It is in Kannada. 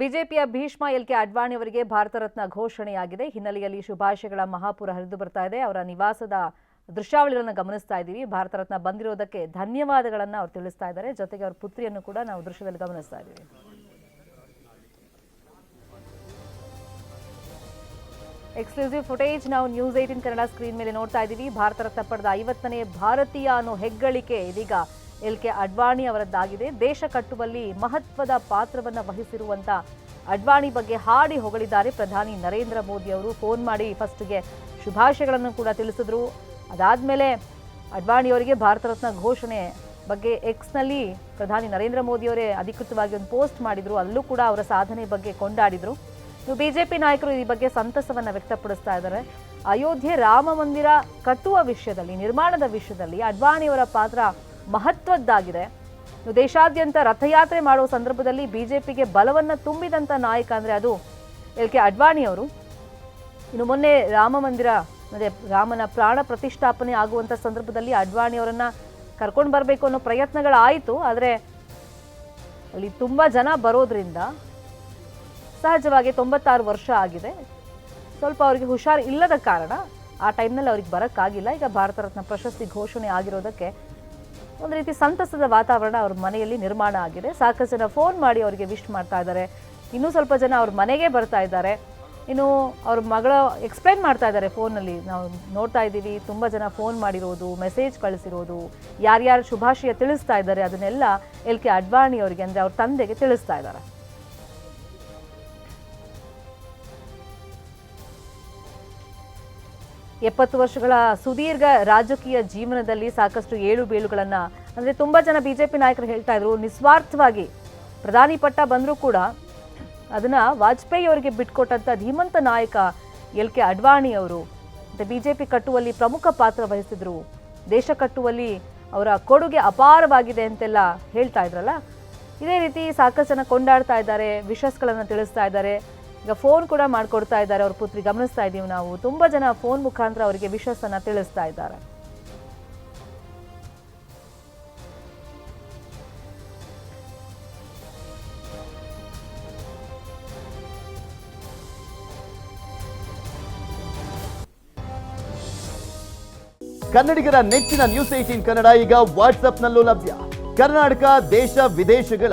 ಬಿಜೆಪಿಯ ಭೀಷ್ಮ ಎಲ್ ಕೆ ಅಡ್ವಾಣಿ ಅವರಿಗೆ ಭಾರತ ರತ್ನ ಘೋಷಣೆಯಾಗಿದೆ. ಹಿನ್ನೆಲೆಯಲ್ಲಿ ಶುಭಾಶಯಗಳ ಮಹಾಪುರ ಹರಿದು ಬರ್ತಾ ಇದೆ. ಅವರ ನಿವಾಸದ ದೃಶ್ಯಾವಳಿಗಳನ್ನು ಗಮನಿಸ್ತಾ ಇದ್ದೀವಿ. ಭಾರತ ರತ್ನ ಬಂದಿರೋದಕ್ಕೆ ಧನ್ಯವಾದಗಳನ್ನು ಅವ್ರು ತಿಳಿಸ್ತಾ ಇದ್ದಾರೆ. ಜೊತೆಗೆ ಅವ್ರ ಪುತ್ರಿಯನ್ನು ಕೂಡ ನಾವು ದೃಶ್ಯದಲ್ಲಿ ಗಮನಿಸ್ತಾ ಇದ್ದೀವಿ. ಎಕ್ಸ್ಕ್ಲೂಸಿವ್ ಫುಟೇಜ್ ನಾವು ನ್ಯೂಸ್ ಏಟಿನ್ ಕನ್ನಡ ಸ್ಕ್ರೀನ್ ಮೇಲೆ ನೋಡ್ತಾ ಇದ್ದೀವಿ. ಭಾರತ ರತ್ನ ಪಡೆದ ಐವತ್ತನೇ ಭಾರತೀಯ ಅನ್ನೋ ಹೆಗ್ಗಳಿಕೆ ಇದೀಗ ಎಲ್ ಕೆ ಅಡ್ವಾಣಿ ಅವರದ್ದಾಗಿದೆ. ದೇಶ ಕಟ್ಟುವಲ್ಲಿ ಮಹತ್ವದ ಪಾತ್ರವನ್ನು ವಹಿಸಿರುವಂತ ಅಡ್ವಾಣಿ ಬಗ್ಗೆ ಹಾಡಿ ಹೊಗಳಿದ್ದಾರೆ. ಪ್ರಧಾನಿ ನರೇಂದ್ರ ಮೋದಿ ಅವರು ಫೋನ್ ಮಾಡಿ ಫಸ್ಟ್ಗೆ ಶುಭಾಶಯಗಳನ್ನು ಕೂಡ ತಿಳಿಸಿದ್ರು. ಅದಾದಮೇಲೆ ಅಡ್ವಾಣಿ ಅವರಿಗೆ ಭಾರತ ರತ್ನ ಘೋಷಣೆ ಬಗ್ಗೆ ಎಕ್ಸ್ನಲ್ಲಿ ಪ್ರಧಾನಿ ನರೇಂದ್ರ ಮೋದಿಯವರೇ ಅಧಿಕೃತವಾಗಿ ಒಂದು ಪೋಸ್ಟ್ ಮಾಡಿದ್ರು. ಅಲ್ಲೂ ಕೂಡ ಅವರ ಸಾಧನೆ ಬಗ್ಗೆ ಕೊಂಡಾಡಿದ್ರು. ಇನ್ನು ಬಿಜೆಪಿ ನಾಯಕರು ಈ ಬಗ್ಗೆ ಸಂತಸವನ್ನ ವ್ಯಕ್ತಪಡಿಸ್ತಾ ಇದ್ದಾರೆ. ಅಯೋಧ್ಯೆ ರಾಮ ಮಂದಿರ ಕಟ್ಟುವ ವಿಷಯದಲ್ಲಿ, ನಿರ್ಮಾಣದ ವಿಷಯದಲ್ಲಿ ಅಡ್ವಾಣಿಯವರ ಪಾತ್ರ ಮಹತ್ವದ್ದಾಗಿದೆ. ದೇಶಾದ್ಯಂತ ರಥಯಾತ್ರೆ ಮಾಡುವ ಸಂದರ್ಭದಲ್ಲಿ ಬಿಜೆಪಿಗೆ ಬಲವನ್ನ ತುಂಬಿದಂತ ನಾಯಕ ಅಂದ್ರೆ ಅದು ಎಲ್ ಕೆ ಅಡ್ವಾಣಿ ಅವರು. ಇನ್ನು ಮೊನ್ನೆ ರಾಮ ಮಂದಿರ ಅಂದರೆ ರಾಮನ ಪ್ರಾಣ ಪ್ರತಿಷ್ಠಾಪನೆ ಆಗುವಂಥ ಸಂದರ್ಭದಲ್ಲಿ ಅಡ್ವಾಣಿ ಅವರನ್ನ ಕರ್ಕೊಂಡು ಬರಬೇಕು ಅನ್ನೋ ಪ್ರಯತ್ನಗಳಾಯಿತು. ಆದರೆ ಅಲ್ಲಿ ತುಂಬ ಜನ ಬರೋದ್ರಿಂದ ಸಹಜವಾಗಿ ತೊಂಬತ್ತಾರು ವರ್ಷ ಆಗಿದೆ. ಸ್ವಲ್ಪ ಅವರಿಗೆ ಹುಷಾರು ಇಲ್ಲದ ಕಾರಣ ಆ ಟೈಮ್ನಲ್ಲಿ ಅವ್ರಿಗೆ ಬರೋಕ್ಕಾಗಿಲ್ಲ. ಈಗ ಭಾರತ ರತ್ನ ಪ್ರಶಸ್ತಿ ಘೋಷಣೆ ಆಗಿರೋದಕ್ಕೆ ಒಂದು ರೀತಿ ಸಂತಸದ ವಾತಾವರಣ ಅವ್ರ ಮನೆಯಲ್ಲಿ ನಿರ್ಮಾಣ ಆಗಿದೆ. ಸಾಕಷ್ಟು ಜನ ಫೋನ್ ಮಾಡಿ ಅವರಿಗೆ ವಿಶ್ ಮಾಡ್ತಾ ಇದ್ದಾರೆ. ಇನ್ನೂ ಸ್ವಲ್ಪ ಜನ ಅವ್ರ ಮನೆಗೆ ಬರ್ತಾ ಇದ್ದಾರೆ. ಇನ್ನು ಅವ್ರ ಮಗಳ ಎಕ್ಸ್ಪ್ಲೈನ್ ಮಾಡ್ತಾ ಇದ್ದಾರೆ ಫೋನಲ್ಲಿ ನಾವು ನೋಡ್ತಾ ಇದ್ದೀವಿ, ತುಂಬ ಜನ ಫೋನ್ ಮಾಡಿರೋದು ಮೆಸೇಜ್ ಕಳಿಸಿರೋದು, ಯಾರ್ಯಾರು ಶುಭಾಶಯ ತಿಳಿಸ್ತಾ ಇದ್ದಾರೆ ಅದನ್ನೆಲ್ಲ ಎಲ್ ಕೆ ಅಡ್ವಾಣಿ ಅವರಿಗೆ, ಅಂದರೆ ಅವ್ರ ತಂದೆಗೆ ತಿಳಿಸ್ತಾ ಇದ್ದಾರೆ. ಎಪ್ಪತ್ತು ವರ್ಷಗಳ ಸುದೀರ್ಘ ರಾಜಕೀಯ ಜೀವನದಲ್ಲಿ ಸಾಕಷ್ಟು ಏಳು ಬೀಳುಗಳನ್ನ, ಅಂದ್ರೆ ತುಂಬಾ ಜನ ಬಿಜೆಪಿ ನಾಯಕರು ಹೇಳ್ತಾ ಇದ್ರು, ನಿಸ್ವಾರ್ಥವಾಗಿ ಪ್ರಧಾನಿ ಪಟ್ಟ ಬಂದರೂ ಕೂಡ ಅದನ್ನ ವಾಜಪೇಯಿ ಅವರಿಗೆ ಬಿಟ್ಕೊಟ್ಟಂಥ ಧೀಮಂತ ನಾಯಕ ಎಲ್ ಕೆ ಅಡ್ವಾಣಿ ಅವರು, ಮತ್ತೆ ಬಿಜೆಪಿ ಕಟ್ಟುವಲ್ಲಿ ಪ್ರಮುಖ ಪಾತ್ರ ವಹಿಸಿದ್ರು, ದೇಶ ಕಟ್ಟುವಲ್ಲಿ ಅವರ ಕೊಡುಗೆ ಅಪಾರವಾಗಿದೆ ಅಂತೆಲ್ಲ ಹೇಳ್ತಾ ಇದ್ರಲ್ಲ, ಇದೇ ರೀತಿ ಸಾಕಷ್ಟು ಜನ ಕೊಂಡಾಡ್ತಾ ಇದ್ದಾರೆ ವಿಶಸ್ಗಳನ್ನು ತಿಳಿಸ್ತಾ ಇದ್ದಾರೆ. ಈಗ ಫೋನ್ ಕೂಡ ಮಾಡ್ಕೊಡ್ತಾ ಇದ್ದಾರೆ ಅವ್ರ ಪುತ್ರಿ. ಗಮನಿಸ್ತಾ ಇದ್ದೀವಿ ನಾವು. ತುಂಬಾ ಜನ ಫೋನ್ ಮುಖಾಂತರ ಅವರಿಗೆ ವಿಶ್ವಾಸನ ತಿಳಿಸ್ತಾ ಇದ್ದಾರೆ. ಕನ್ನಡಿಗರ ನೆಚ್ಚಿನ ನ್ಯೂಸ್ ಏಟೀನ್ ಕನ್ನಡ ಈಗ ವಾಟ್ಸ್ಆಪ್ನಲ್ಲೂ ಲಭ್ಯ. ಕರ್ನಾಟಕ, ದೇಶ, ವಿದೇಶಗಳ